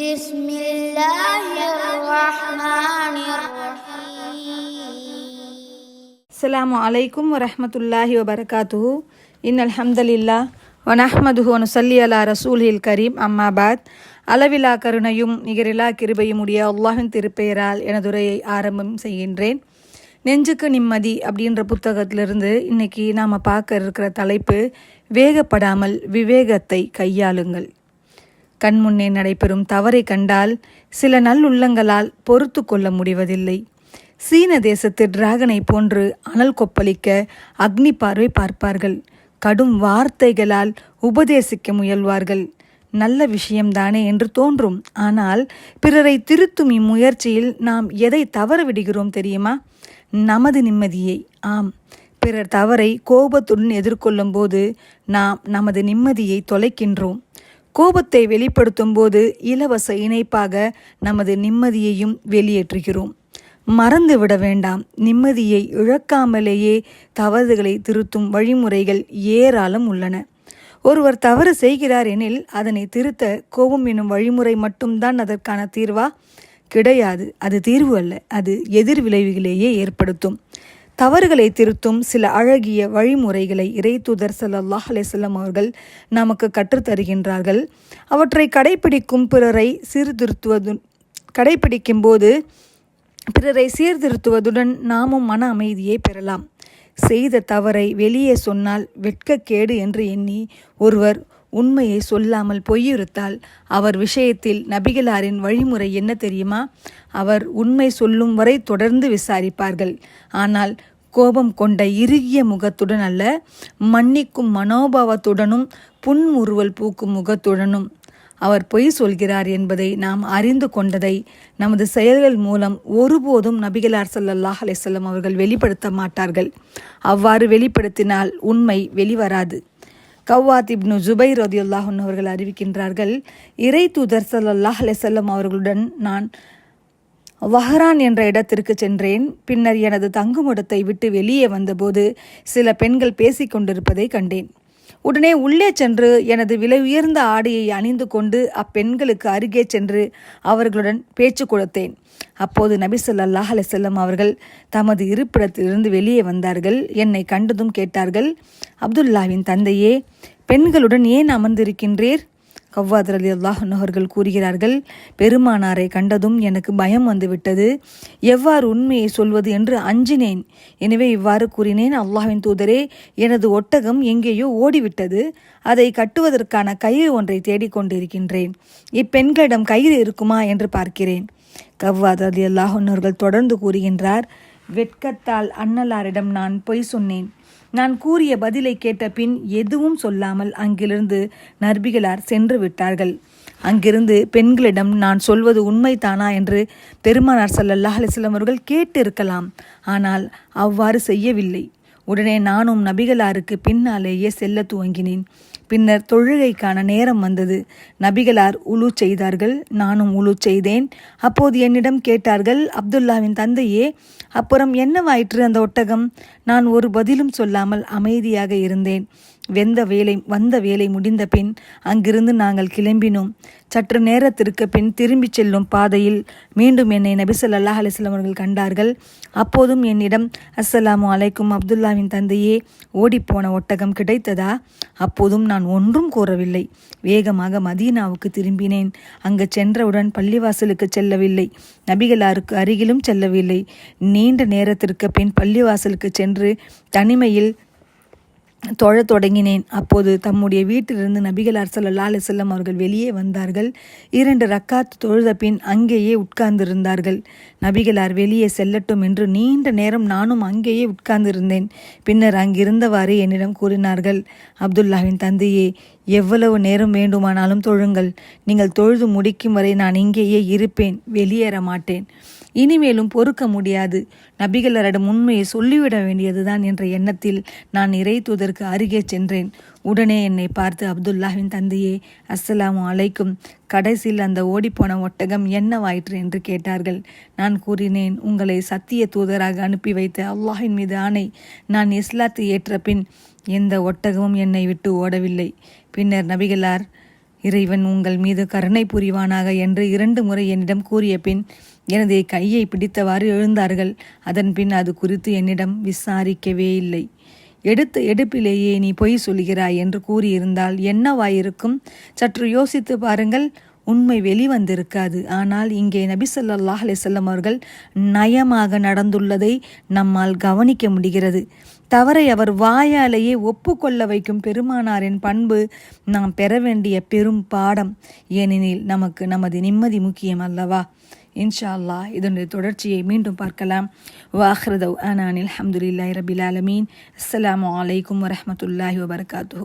بسم الله الرحمن الرحيم அஸ்ஸலாமு அலைக்கும் வரஹ்மத்துல்லாஹி வபரகாத்துஹு இன் அல்ஹம்துலில்லா வனஹ்மதுஹு வனுசல்லி அலா ரசூலில் கரீம் அம்மாபாத் அளவிலா கருணையும் நிகரிலா கிருபையும் உடைய அல்லாஹின் திருப்பெயரால் எனதுரையை ஆரம்பம் செய்கின்றேன் நெஞ்சுக்கு நிம்மதி அப்படின்ற புத்தகத்திலிருந்து இன்னைக்கு நாம் பார்க்க இருக்கிற தலைப்பு வேகப்படாமல் விவேகத்தை கையாளுங்கள் கண்முன்னே நடைபெறும் தவறை கண்டால் சில நல்லுள்ளங்களால் பொறுத்து கொள்ள முடிவதில்லை. சீன தேசத்து டிராகனை போன்று அனல் கொப்பளிக்க அக்னி பார்வை பார்ப்பார்கள். கடும் வார்த்தைகளால் உபதேசிக்க முயல்வார்கள். நல்ல விஷயம்தானே என்று தோன்றும். ஆனால் பிறரை திருத்தும் இம்முயற்சியில் நாம் எதை தவற விடுகிறோம் தெரியுமா? நமது நிம்மதியை. ஆம். பிறர் தவறை கோபத்துடன் எதிர்கொள்ளும் போது நாம் நமது நிம்மதியை தொலைக்கின்றோம். கோபத்தை வெளிப்படுத்தும் போது இலவச இணைப்பாக நமது நிம்மதியையும் வெளியேற்றுகிறோம். மறந்து விட வேண்டாம். நிம்மதியை இழக்காமலேயே தவறுகளை திருத்தும் வழிமுறைகள் ஏராளம் உள்ளன. ஒருவர் தவறு செய்கிறார் எனில் அதனை திருத்த கோபம் எனும் வழிமுறை மட்டும்தான் அதற்கான தீர்வா? கிடையாது. அது தீர்வு அல்ல. அது எதிர் விளைவுகளையே ஏற்படுத்தும். தவறுகளை திருத்தும் சில அழகிய வழிமுறைகளை இறைத்தூதர் ஸல்லல்லாஹு அலைஹி அவர்கள் நமக்கு கற்றுத்தருகின்றார்கள். அவற்றை கடைபிடிக்கும் பிறரை சீர்திருத்துவது கடைபிடிக்கும் போது பிறரை சீர்திருத்துவதுடன் நாமும் மன அமைதியை பெறலாம். செய்த தவறை வெளியே சொன்னால் வெட்கக்கேடு என்று எண்ணி ஒருவர் உண்மையை சொல்லாமல் பொய்யுறுத்தால் அவர் விஷயத்தில் நபிகளாரின் வழிமுறை என்ன தெரியுமா? அவர் உண்மை சொல்லும் வரை தொடர்ந்து விசாரிப்பார்கள். ஆனால் கோபம் கொண்ட இறுகிய முகத்துடன் அல்ல மன்னிக்கும் மனோபாவத்துடனும் புன்முறுவல் பூக்கும் முகத்துடனும். அவர் பொய் சொல்கிறார் என்பதை நாம் அறிந்து கொண்டதை நமது செயல்கள் மூலம் ஒருபோதும் நபிகளார் சல்லல்லாஹ் அலிசல்லம் அவர்கள் வெளிப்படுத்த மாட்டார்கள். அவ்வாறு வெளிப்படுத்தினால் உண்மை வெளிவராது. கவ்வாத் இப்னு ஜுபைர் ரதியுல்லாஹன் அவர்கள் அறிவிக்கின்றார்கள் இறை தூதர் சல்லாஹ் அலிசல்லம் அவர்களுடன் நான் வஹரான் என்ற இடத்திற்கு சென்றேன். பின்னர் எனது தங்குமிடத்தை விட்டு வெளியே வந்தபோது சில பெண்கள் பேசிக் கொண்டிருப்பதை கண்டேன். உடனே உள்ளே சென்று எனது விலை உயர்ந்த ஆடையை அணிந்து கொண்டு அப்பெண்களுக்கு அருகே சென்று அவர்களுடன் பேச்சு கொடுத்தேன். அப்போது நபி அல்லாஹ் அலைஹி அவர்கள் தமது இருப்பிடத்திலிருந்து வெளியே வந்தார்கள். என்னை கண்டதும் கேட்டார்கள் அப்துல்லாவின் தந்தையே பெண்களுடன் ஏன் அமர்ந்திருக்கின்றீர்? கவ்வாத் அலி அல்லாஹன் அவர்கள் கூறுகிறார்கள் பெருமானாரை கண்டதும் எனக்கு பயம் வந்துவிட்டது. எவ்வாறு உண்மையை சொல்வது என்று அஞ்சினேன். எனவே இவ்வாறு கூறினேன் அல்லாஹின் தூதரே எனது ஒட்டகம் எங்கேயோ ஓடிவிட்டது. அதை கட்டுவதற்கான கயிறு ஒன்றை தேடிக்கொண்டிருக்கின்றேன் இப்பெண்களிடம் கயிறு இருக்குமா? என்று பார்க்கிறேன். கவ்வாத் அலி அல்லாஹன் அவர்கள் தொடர்ந்து கூறுகின்றார் வெட்கத்தால் அன்னலாரிடம் நான் பொய் சொன்னேன். நான் கூறிய பதிலை கேட்ட பின் எதுவும் சொல்லாமல் அங்கிருந்து நர்பிகளார் சென்று விட்டார்கள். அங்கிருந்து பெண்களிடம் நான் சொல்வது உண்மைதானா என்று பெருமானார் ஸல்லல்லாஹு அலைஹி அவர்கள் கேட்டிருக்கலாம். ஆனால் அவ்வாறு செய்யவில்லை. உடனே நானும் நபிகளாருக்கு பின்னாலேயே செல்ல துவங்கினேன். பின்னர் தொழுகைக்கான நேரம் வந்தது. நபிகளார் உலு செய்தார்கள். நானும் உலு செய்தேன். அப்போது என்னிடம் கேட்டார்கள் அப்துல்லாவின் தந்தையே அப்புறம் என்னவாயிற்று அந்த ஒட்டகம்? நான் ஒரு பதிலும் சொல்லாமல் அமைதியாக இருந்தேன். வெந்த வேலை வந்த வேலை முடிந்த பின் அங்கிருந்து நாங்கள் கிளம்பினோம். சற்று நேரத்திற்கு பின் திரும்பிச் செல்லும் பாதையில் மீண்டும் என்னை நபி அல்லாஹ் அலிஸ்லாம் அவர்கள் கண்டார்கள். அப்போதும் என்னிடம் அஸ்ஸலாமு அலைக்கும் அப்துல்லாவின் தந்தையே ஓடிப்போன ஒட்டகம் கிடைத்ததா? அப்போதும் நான் ஒன்றும் கூறவில்லை. வேகமாக மதீனாவுக்கு திரும்பினேன். அங்கு சென்றவுடன் பள்ளிவாசலுக்கு செல்லவில்லை. நபிகளாருக்கு அருகிலும் செல்லவில்லை. நீண்ட நேரத்திற்கு பின் பள்ளிவாசலுக்கு சென்று தனிமையில் தொழத் தொடங்கினேன். அப்போது தம்முடைய வீட்டிலிருந்து நபிகளார் ஸல்லல்லாஹு அலைஹி அவர்கள் வெளியே வந்தார்கள். இரண்டு ரக்காத் தொழுத பின் அங்கேயே உட்கார்ந்திருந்தார்கள். நபிகளார் வெளியே செல்லட்டும் என்று நீண்ட நேரம் நானும் அங்கேயே உட்கார்ந்திருந்தேன். பின்னர் அங்கிருந்தவாறு என்னிடம் கூறினார்கள் அப்துல்லாவின் தந்தையே எவ்வளவு நேரம் வேண்டுமானாலும் தொழுங்கள். நீங்கள் தொழுது முடிக்கும் வரை நான் இங்கேயே இருப்பேன். வெளியேற மாட்டேன். இனிமேலும் பொறுக்க முடியாது. நபிகளரிடம் உண்மையை சொல்லிவிட வேண்டியதுதான் என்ற எண்ணத்தில் நான் இறை தூதருக்கு அருகே சென்றேன். உடனே என்னை பார்த்து அப்துல்லாவின் தந்தையே அஸ்ஸலாமு அலைக்கும். கடைசியில் அந்த ஓடிப்போன ஒட்டகம் என்னவாயிற்று? என்று கேட்டார்கள். நான் கூறினேன் உங்களை சத்திய தூதராக அனுப்பி வைத்த அல்லாஹின் மீது ஆணை. நான் இஸ்லாத்தை ஏற்ற பின் எந்த ஒட்டகமும் என்னை விட்டு ஓடவில்லை. பின்னர் நபிகளார் இறைவன் உங்கள் மீது கருணை புரிவானாக என்று இரண்டு முறை என்னிடம் கூறிய பின் எனது கையை பிடித்தவாறு எழுந்தார்கள். அதன் பின் அது குறித்து என்னிடம் விசாரிக்கவே இல்லை. எடுத்த எடுப்பிலேயே நீ பொய் சொல்கிறாய் என்று கூறியிருந்தால் என்னவாயிருக்கும்? சற்று யோசித்து பாருங்கள் உண்மை வெளிவந்திருக்காது. ஆனால் இங்கே நபி சொல்லாஹ் அலிசல்லம் அவர்கள் நயமாக நடந்துள்ளதை நம்மால் கவனிக்க முடிகிறது. தவறை அவர் வாயாலேயே ஒப்புக்கொள்ள வைக்கும் பெருமானாரின் பண்பு நாம் பெற வேண்டிய பெரும் பாடம். ஏனெனில் நமக்கு நமது நிம்மதி முக்கியம் அல்லவா? இன்ஷா அல்லா இதனுடைய தொடர்ச்சியை மீண்டும் பார்க்கலாம். வாஹ்ரதவ் அனானில் அஹமதுல்லாஹி ரபில் அலமீன் அஸ்லாம் வலைக்கம் வரமத்துல்லாஹி வபர்காத்து